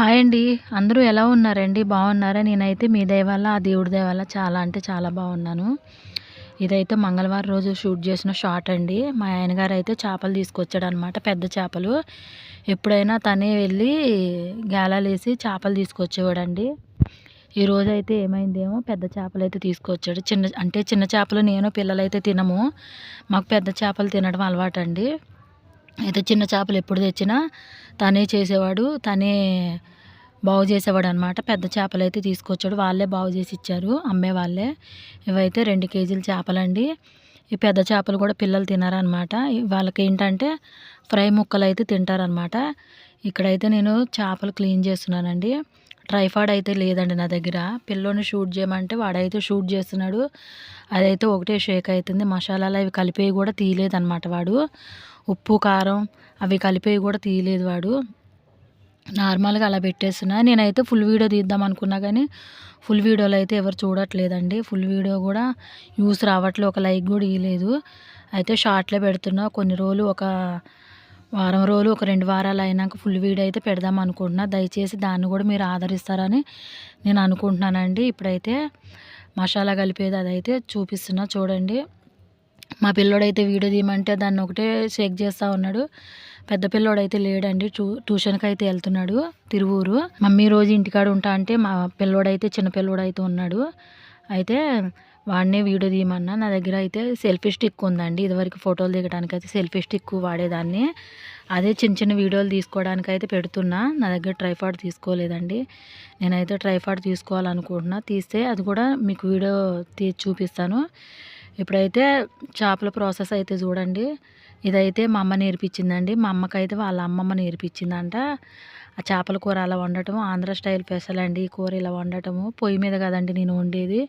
Hi అండి. అందరూ ఎలా ఉన్నారండి? బాగున్నారా? నేనైతే మీ దయ వల్ల ఆ దేవుడి దయ వల్ల చాలా అంటే చాలా బాగున్నాను. ఇదైతే మంగళవారం రోజు షూట్ చేసిన షాట్ అండి. మా ఆయనగారు అయితే చేపలు తీసుకొచ్చాడు అనమాట పెద్ద చేపలు. ఎప్పుడైనా తనే వెళ్ళి గేలాలేసి చేపలు తీసుకొచ్చేవాడండి. ఈ రోజు అయితే ఏమైందేమో పెద్ద చేపలు అయితే తీసుకొచ్చాడు. చిన్న అంటే చిన్న చేపలు నేను పిల్లలు అయితే తినము. మాకు పెద్ద చేపలు తినడం అలవాటు అండి అయితే చిన్న చేపలు ఎప్పుడు తెచ్చినా తనే చేసేవాడు తనే బాగు చేసేవాడు అనమాట పెద్ద చేపలు అయితే తీసుకొచ్చాడు. వాళ్ళే బాగు చేసి ఇచ్చారు అమ్మే వాళ్ళే. ఇవైతే రెండు కేజీల చేపలండి. ఈ పెద్ద చేపలు కూడా పిల్లలు తినారనమాట. వాళ్ళకి ఏంటంటే ఫ్రై ముక్కలు అయితే తింటారనమాట. ఇక్కడైతే నేను చేపలు క్లీన్ చేస్తున్నానండి. ట్రైఫాడ్ అయితే లేదండి నా దగ్గర. పిల్లోని షూట్ చేయమంటే వాడైతే షూట్ చేస్తున్నాడు. అదైతే ఒకటే షేక్ అవుతుంది మసాలాలు అవి కలిపేవి కూడా తీయలేదన్నమాట వాడు. ఉప్పు కారం అవి కలిపేవి కూడా తీయలేదు వాడు. నార్మల్గా అలా పెట్టేస్తున్నా. నేనైతే ఫుల్ వీడియో తీద్దాం అనుకున్నా కానీ ఫుల్ వీడియోలో అయితే ఎవరు చూడట్లేదండి. ఫుల్ వీడియో కూడా యూస్ రావట్లేదు ఒక లైక్ కూడా ఇవ్వలేదు అయితే షార్ట్లో పెడుతున్నా. కొన్ని రోజులు ఒక వారం రోజులు ఒక రెండు వారాలు అయినాక ఫుల్ వీడియో అయితే పెడదాం అనుకుంటున్నా. దయచేసి దాన్ని కూడా మీరు ఆదరిస్తారని నేను అనుకుంటున్నానండి. ఇప్పుడైతే మసాలా కలిపేది అదైతే చూపిస్తున్నా. చూడండి. మా పిల్లోడైతే వీడియో తీయమంటే దాన్ని ఒకటే షేక్ చేస్తూ ఉన్నాడు. పెద్ద పిల్లోడైతే లేడండి. ట్యూ ట్యూషన్కి అయితే వెళ్తున్నాడు తిరువూరు. మమ్మీ రోజు ఇంటికాడ ఉంటా అంటే మా పిల్లోడైతే చిన్న పిల్లోడైతే ఉన్నాడు. అయితే వాడినే వీడియో తీయమన్నా. నా దగ్గర అయితే సెల్ఫీ స్టిక్ ఉందండి. ఇదివరకు ఫోటోలు దిగడానికి అయితే సెల్ఫీ స్టిక్ వాడేదాన్ని. అదే చిన్న చిన్న వీడియోలు తీసుకోవడానికి అయితే పెడుతున్నా. నా దగ్గర ట్రైఫాడ్ తీసుకోలేదండి. నేనైతే ట్రైఫాడ్ తీసుకోవాలనుకుంటున్నా. తీస్తే అది కూడా మీకు వీడియో తీ చూపిస్తాను. ఇప్పుడైతే చేపల ప్రాసెస్ అయితే చూడండి ఇదైతే మా అమ్మ నేర్పించిందండి. మా అమ్మకైతే వాళ్ళ అమ్మమ్మ నేర్పించిందంట. ఆ చేపల కూర అలా వండటం ఆంధ్ర స్టైల్ స్పెషల్ అండి ఈ కూర ఇలా వండటము. పొయ్యి మీద కదండి నేను వండేది.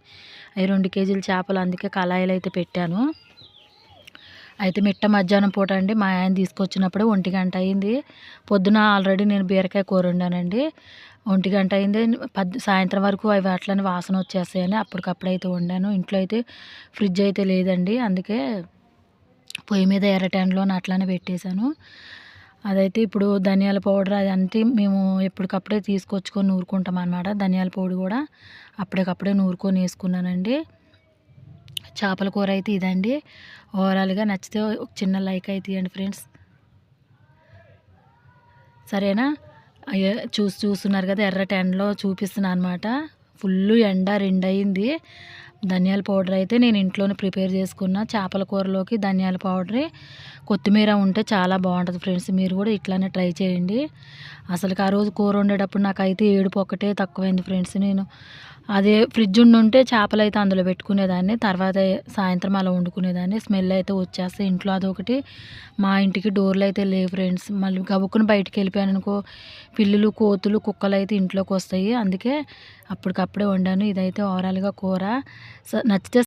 అవి రెండు కేజీల చేపలు అందుకే కళాయిలు అయితే పెట్టాను. అయితే మిట్ట మధ్యాహ్నం పూట అండి మా ఆయన తీసుకొచ్చినప్పుడు ఒంటి గంట అయింది. పొద్దున ఆల్రెడీ నేను బీరకాయ కూర వండానండి. ఒంటి గంట అయింది. పద్ సాయంత్రం వరకు అవి అట్లనే వాసన వచ్చేస్తాయని అప్పటికప్పుడైతే అయితే వండాను. ఇంట్లో అయితే ఫ్రిడ్జ్ అయితే లేదండి. అందుకే పొయ్యి మీద ఎర్ర అట్లానే పెట్టేశాను. అదైతే ఇప్పుడు ధనియాల పౌడర్ అదంతా మేము ఎప్పటికప్పుడే తీసుకొచ్చుకొని నూరుకుంటాం అనమాట ధనియాల పొడి కూడా అప్పటికప్పుడే నూరుకొని వేసుకున్నానండి. చేపల కూర అయితే ఇదండి. ఓవరాల్గా నచ్చితే ఒక చిన్న లైక్ అయితే ఇవ్వండి ఫ్రెండ్స్. సరేనా? చూసి చూస్తున్నారు కదా ఎర్ర టెన్లో చూపిస్తున్నాను అనమాట ఫుల్ ఎండ రెండు అయింది ధనియాల పౌడర్ అయితే నేను ఇంట్లోనే ప్రిపేర్ చేసుకున్న చేపల కూరలోకి ధనియాల పౌడరే. కొత్తిమీర ఉంటే చాలా బాగుంటుంది ఫ్రెండ్స్. మీరు కూడా ఇట్లానే ట్రై చేయండి. అసలు ఆ రోజు కూర వండేటప్పుడు నాకైతే ఏడుపు ఒక్కటే తక్కువైంది ఫ్రెండ్స్. నేను అదే ఫ్రిడ్జ్ ఉండుంటే చేపలు అయితే అందులో పెట్టుకునేదాన్ని తర్వాత సాయంత్రం అలా వండుకునేదాన్ని. స్మెల్ అయితే వచ్చేస్తే ఇంట్లో అదొకటి. మా ఇంటికి డోర్లు అయితే లేవు ఫ్రెండ్స్. మళ్ళీ గబుక్కుని బయటికి వెళ్ళిపోయాను అనుకో పిల్లులు కోతులు కుక్కలు అయితే ఇంట్లోకి వస్తాయి. అందుకే అప్పటికప్పుడే వండాను. ఇదైతే ఓవరాల్గా కూర. నచ్చితే